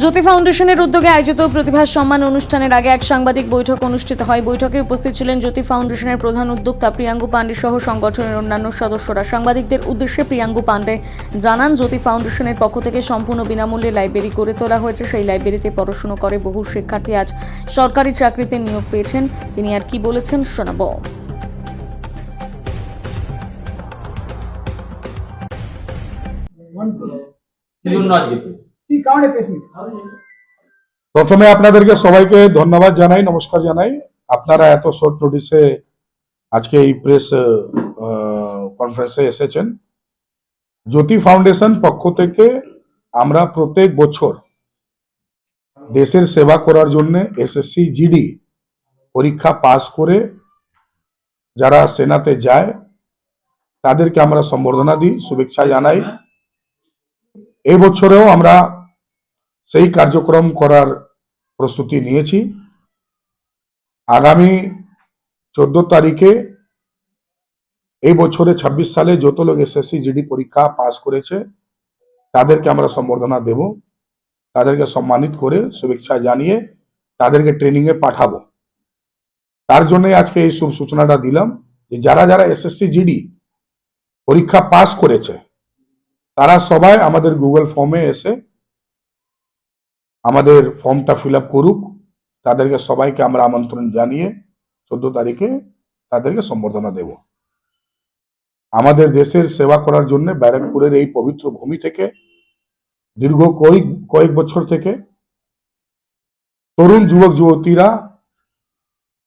জ্যোতি ফাউন্ডেশনের উদ্যোগে আয়োজিত প্রতিভা সম্মান অনুষ্ঠানের আগে এক সাংবাদিক বৈঠক অনুষ্ঠিত হয়। বৈঠকে উপস্থিত ছিলেন জ্যোতি ফাউন্ডেশনের প্রধান উদ্যোক্তা প্রিয়াঙ্গু পাণ্ডে সহ সংগঠনের অন্যান্য সদস্যরা। সাংবাদিকদের উদ্দেশ্যে প্রিয়াঙ্গু পাণ্ডে জানান জ্যোতি ফাউন্ডেশনের পক্ষ থেকে সম্পূর্ণ বিনামূল্যে লাইব্রেরি গড়ে তোলা হয়েছে। সেই লাইব্রেরিতে পড়াশুনো করে বহু শিক্ষার্থী আজ সরকারি চাকরিতে নিয়োগ পেয়েছেন। তিনি আর কি বলেছেন শোনাবো? কি কারণে প্রেস মিট প্রথমে আপনাদেরকে সবাইকে ধন্যবাদ জানাই, নমস্কার জানাই। আপনারা এত শর্ট নোটিসে আজকে এই প্রেস কনফারেন্সে এসেছেন। জ্যোতি ফাউন্ডেশন পক্ষ থেকে আমরা প্রত্যেক বছর দেশের সেবা করার জন্য এসএসসি জিডি পরীক্ষা পাস করে যারা সেনাতে যায়, তাদেরকে আমরা সম্বর্ধনা দিই, শুভেচ্ছা জানাই। এই বছরেও আমরা সেই কার্যক্রম করার প্রস্তুতি নিয়েছি। আগামী চোদ্দ তারিখে এই বছরে ২৬ সালে যত লোক এসএসসি জিডি পরীক্ষা পাস করেছে, তাদেরকে আমরা সম্বর্ধনা দেব। তাদেরকে সম্মানিত করে শুভেচ্ছা জানিয়ে তাদেরকে ট্রেনিং এ পাঠাবো। তার জন্যই আজকে এই শুভ সূচনাটা দিলাম যে যারা যারা এসএসসি জিডি পরীক্ষা পাস করেছে, তারা সবাই আমাদের গুগল ফর্মে এসে আমাদের ফর্মটা ফিল আপ করুক, তাদেরকে সবাইকে আমরা আমন্ত্রণ জানিয়ে চোদ্দ তারিখে তাদেরকে সম্বর্ধনা দেব। আমাদের দেশের সেবা করার জন্য ব্যারাকপুরের এই পবিত্র ভূমি থেকে দীর্ঘ কয়েক কয়েক বছর থেকে তরুণ যুবক, যুবতীরা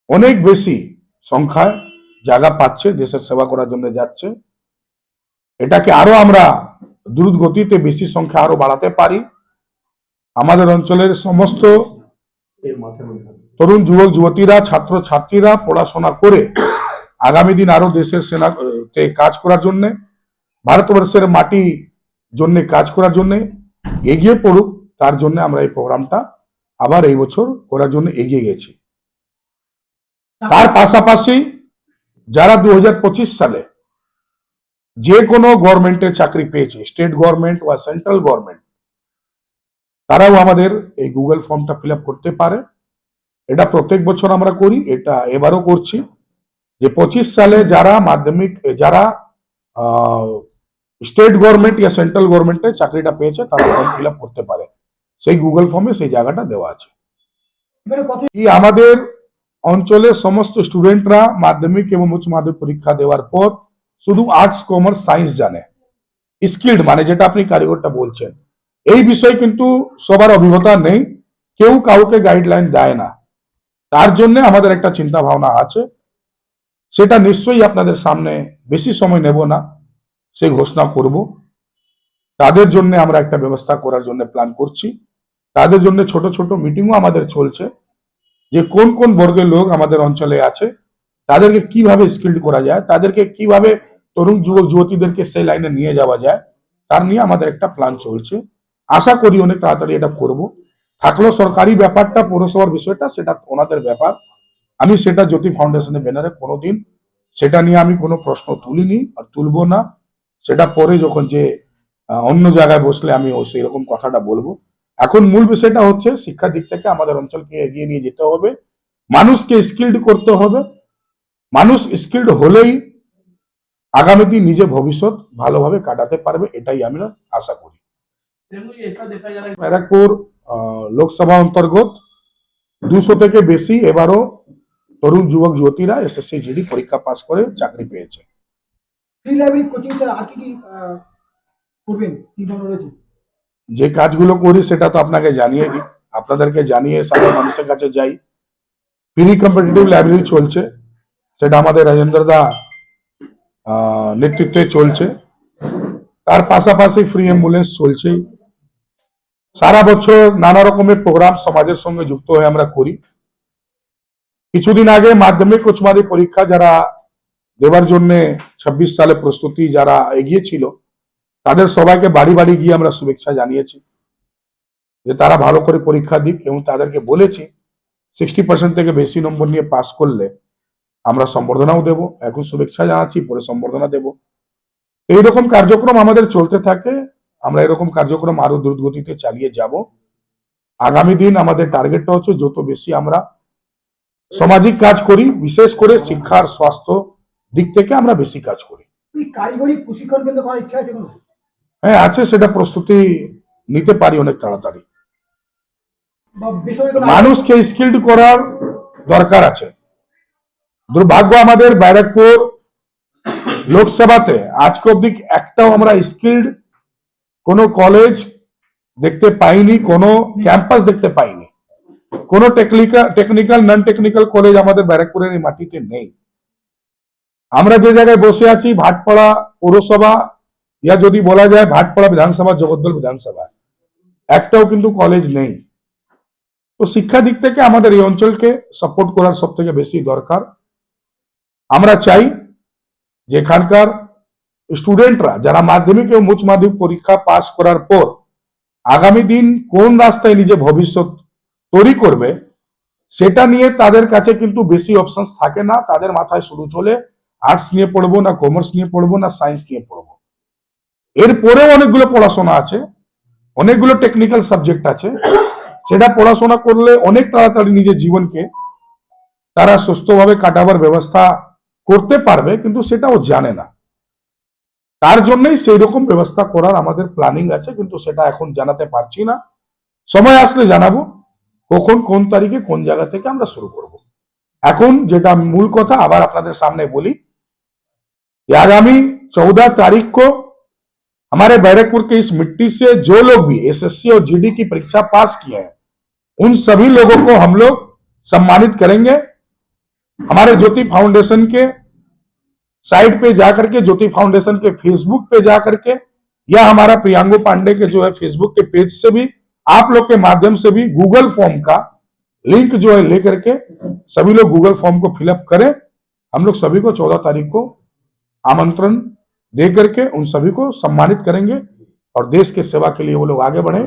অনেক বেশি সংখ্যায় জায়গা পাচ্ছে, দেশের সেবা করার জন্য যাচ্ছে। এটাকে আরও আমরা দ্রুত গতিতে বেশি সংখ্যা আরও বাড়াতে পারি। আমাদের অঞ্চলের সমস্ত তরুণ যুবক, যুবতীরা ছাত্র ছাত্রীরা পড়াশোনা করে আগামী দিন আরও দেশের সেনা, তে কাজ করার জন্য, ভারতবর্ষের মাটি জন্য কাজ করার জন্য এগিয়ে পড়ুক, তার জন্য আমরা এই প্রোগ্রামটা আবার এই বছর করার জন্য এগিয়ে গেছি। তার পাশাপাশি যারা দু হাজার পঁচিশ সালে যে কোনো গভর্নমেন্টের চাকরি পেয়েছে স্টেট গভর্নমেন্ট বা সেন্ট্রাল গভর্নমেন্ট তারাও আমাদের এই গুগল ফর্মটা ফিল আপ করতে পারে। এটা প্রত্যেক বছর আমরা করি এটা এবারও করছি। যে পঁচিশ সালে যারা মাধ্যমিক যারা স্টেট গভর্নমেন্ট ইয়া সেন্ট্রাল গভর্নমেন্টের চাকরিটা পেয়েছে তারা ফর্ম ফিল করতে পারে। সেই গুগল ফর্মে সেই জায়গাটা দেওয়া আছে। কি আমাদের অঞ্চলের সমস্ত স্টুডেন্টরা মাধ্যমিক এবং উচ্চ মাধ্যমিক পরীক্ষা দেওয়ার পর শুধু আর্টস কমার্স সায়েন্স জানে। স্কিল্ড মানে যেটা আপনি কারিগরটা বলছেন। এই বিষয়ে কিন্তু সবার অভিজ্ঞতা নেই। কেউ কাউকে গাইডলাইন দেয় না। তার জন্য আমাদের একটা চিন্তা ভাবনা আছে। সেটা নিশ্চয়ই আপনাদের সামনে বেশি সময় নেব না। সে ঘোষণা করব। তাদের জন্য আমরা একটা ব্যবস্থা করার জন্য প্ল্যান করছি। তাদের জন্য ছোট ছোট মিটিংও আমাদের চলছে। যে কোন কোন বর্গের লোক আমাদের অঞ্চলে আছে, তাদেরকে কীভাবে স্কিল্ড করা যায়, তাদেরকে কীভাবে তরুণ যুবক, যুবতীদেরকে সেই লাইনে নিয়ে যাওয়া যায়, তার নিয়ে আমাদের একটা প্ল্যান চলছে। আশা করি অনেক তাড়াতাড়ি এটা করব। থাকল সরকারি ব্যাপারটা, পৌরসভার বিষয়টা, সেটা ওনাদের ব্যাপার। আমি সেটা জ্যোতি ফাউন্ডেশনের ব্যানারে কোনোদিন সেটা নিয়ে আমি কোনো প্রশ্ন তুলিনি আর তুলবো না। সেটা পরে যখন যে অন্য জায়গায় বসলে আমি সেই রকম কথাটা বলব। এখন মূল বিষয়টা হচ্ছে শিক্ষার দিক থেকে আমাদের অঞ্চলকে এগিয়ে নিয়ে যেতে হবে। মানুষকে স্কিল্ড করতে হবে। মানুষ স্কিল্ড হলেই আগামী দিন নিজে ভবিষ্যৎ ভালোভাবে কাটাতে পারবে, এটাই আমরা আশা করি। ব্যারাকপুর লোকসভা অন্তর্গত দুশো থেকে বেশি এবারও তরুণ যুবক যুবতীরা এসএসসি জিডি পরীক্ষা পাস করে চাকরি পেয়েছে। ফ্রি যে কাজগুলো করি সেটা তো আপনাকে জানিয়ে দিই। আপনাদেরকে জানিয়ে সাধারণ মানুষের কাছে যাই। প্রি কম্পিটিটিভ লাইব্রেরি চলছে। সেটা আমাদের রাজেন্দ্র দা নেতৃত্বে চলছে। তার পাশাপাশি ফ্রি অ্যাম্বুলেন্স চলছে সারা বছর নানা রকমের প্রোগ্রাম সমাজের সঙ্গে যুক্ত হয়ে আমরা করি। কিছুদিন আগে মাধ্যমিক উচ্চ মাধ্যমিক পরীক্ষা যারা দেওয়ার জন্য ছাব্বিশ সালে প্রস্তুতি যারা এগিয়েছিল তাদের সবাইকে বাড়ি বাড়ি গিয়ে আমরা শুভেচ্ছা জানিয়েছি যে তারা ভালো করে পরীক্ষা দিক এবং তাদেরকে বলেছি সিক্সটি পার্সেন্ট থেকে বেশি নম্বর নিয়ে পাস করলে আমরা সম্বর্ধনাও দেব। এখন শুভেচ্ছা জানাচ্ছি, পরে সম্বর্ধনা দেব। এইরকম কার্যক্রম আমাদের চলতে থাকে। আমরা এরকম কার্যক্রম আরও দ্রুত গতিতে চালিয়ে যাব। আগামী দিন আমাদের টার্গেটটা হচ্ছে যত বেশি আমরা সামাজিক কাজ করি বিশেষ করে শিক্ষার স্বাস্থ্য দিক থেকে আমরা বেশি কাজ করি। কারিগরি প্রশিক্ষণ কেন্দ্র করার ইচ্ছা আছে হ্যাঁ আছে সেটা প্রস্তুতি নিতে পারি অনেক তাড়াতাড়ি। মানুষকে স্কিল্ড করার দরকার আছে। দুর্ভাগ্য আমাদের ব্যারাকপুর লোকসভাতে আজকে অব্দি একটাও আমরা স্কিল্ড কোনো কলেজ দেখতে পাইনি, কোনো ক্যাম্পাস দেখতে পাইনি। কোনো technical technical non technical college আমাদের ব্যারাকপুরের এই মাটিতে নেই। আমরা যে জায়গায় বসে আছি, ভাটপাড়া পৌরসভা, ইয়া যদি বলা যায় ভাটপাড়া বিধানসভা, জগদ্দল বিধানসভা, একটাও কিন্তু কলেজ নেই। তো শিক্ষা দিক থেকে আমাদের এই অঞ্চলকে সাপোর্ট করার সব থেকে বেশি দরকার। আমরা চাই যে এখানকার স্টুডেন্টরা যারা মাধ্যমিক এবং উচ্চ মাধ্যমিক পরীক্ষা পাস করার পর আগামী দিন কোন রাস্তায় নিজে ভবিষ্যৎ তৈরি করবে, সেটা নিয়ে তাদের কাছে কিন্তু বেশি অপশন থাকে না। তাদের মাথায় শুরু চলে আর্টস নিয়ে পড়ব না কমার্স নিয়ে পড়ব না সায়েন্স নিয়ে পড়ব। এরপরেও অনেকগুলো পড়াশোনা আছে, অনেকগুলো টেকনিক্যাল সাবজেক্ট আছে। সেটা পড়াশোনা করলে অনেক তাড়াতাড়ি নিজের জীবনকে তারা সুস্থভাবে কাটাবার ব্যবস্থা করতে পারবে, কিন্তু সেটা ও জানে না। তার জন্যই সেই রকম ব্যবস্থা করার আমাদের প্ল্যানিং আছে কিন্তু সেটা এখন জানাতে পারছি না সময় আসলে জানাবো কখন কোন তারিখে কোন জায়গা থেকে আমরা শুরু করব এখন যেটা মূল কথা আবার আপনাদের সামনে বলি आगामी चौदह तारीख को हमारे बैरकपुर के इस मिट्टी से जो लोग भी एसएससी और जीडी की परीक्षा पास किए हैं उन सभी लोगों को हम लोग सम्मानित करेंगे हमारे ज्योति फाउंडेशन के साइट पे जाकर के, ज्योति फाउंडेशन के फेसबुक पे जाकर के, या हमारा प्रियांगो पांडे के जो है फेसबुक के पेज से भी, आप लोग के माध्यम से भी गूगल फॉर्म का लिंक जो है लेकर के सभी लोग गूगल फॉर्म को फिलअप करें। हम लोग सभी को चौदह तारीख को आमंत्रण दे करके उन सभी को सम्मानित करेंगे और देश के सेवा के लिए वो लोग आगे बढ़े।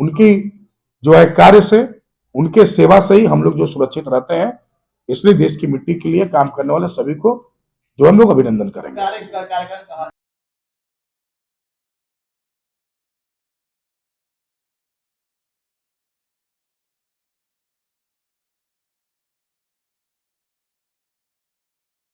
उनकी जो है कार्य से, उनके सेवा से ही हम लोग जो सुरक्षित रहते हैं। इसलिए देश की मिट्टी के लिए काम करने वाले सभी को जो हम लोग अभिनंदन करेंगे।